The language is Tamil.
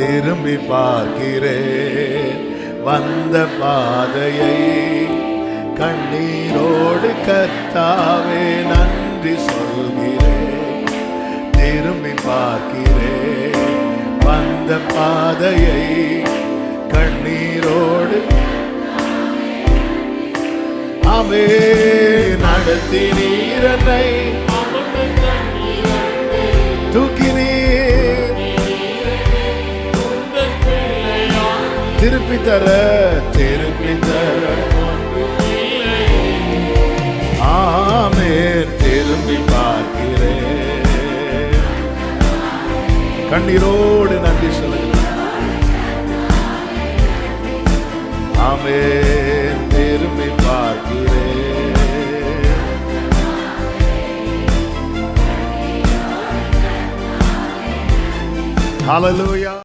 திரும்பி பார்க்கிறேன். வந்த பாதையை கண்ணீரோடு கத்தாவே நன்றி சொல்கிறேன். திரும்பி பார்க்கிறேன். வந்த பாதையை கண்ணீரோடு அவே நடத்தி நீரனை திருப்பி தர திருப்பி தர. ஆமே திரும்பி பார்க்கிறேன். கண்ணீரோடு நன்றி சொல்லுகிறேன் ஆமே திரும்பி பார்க்கிறேன். Hallelujah.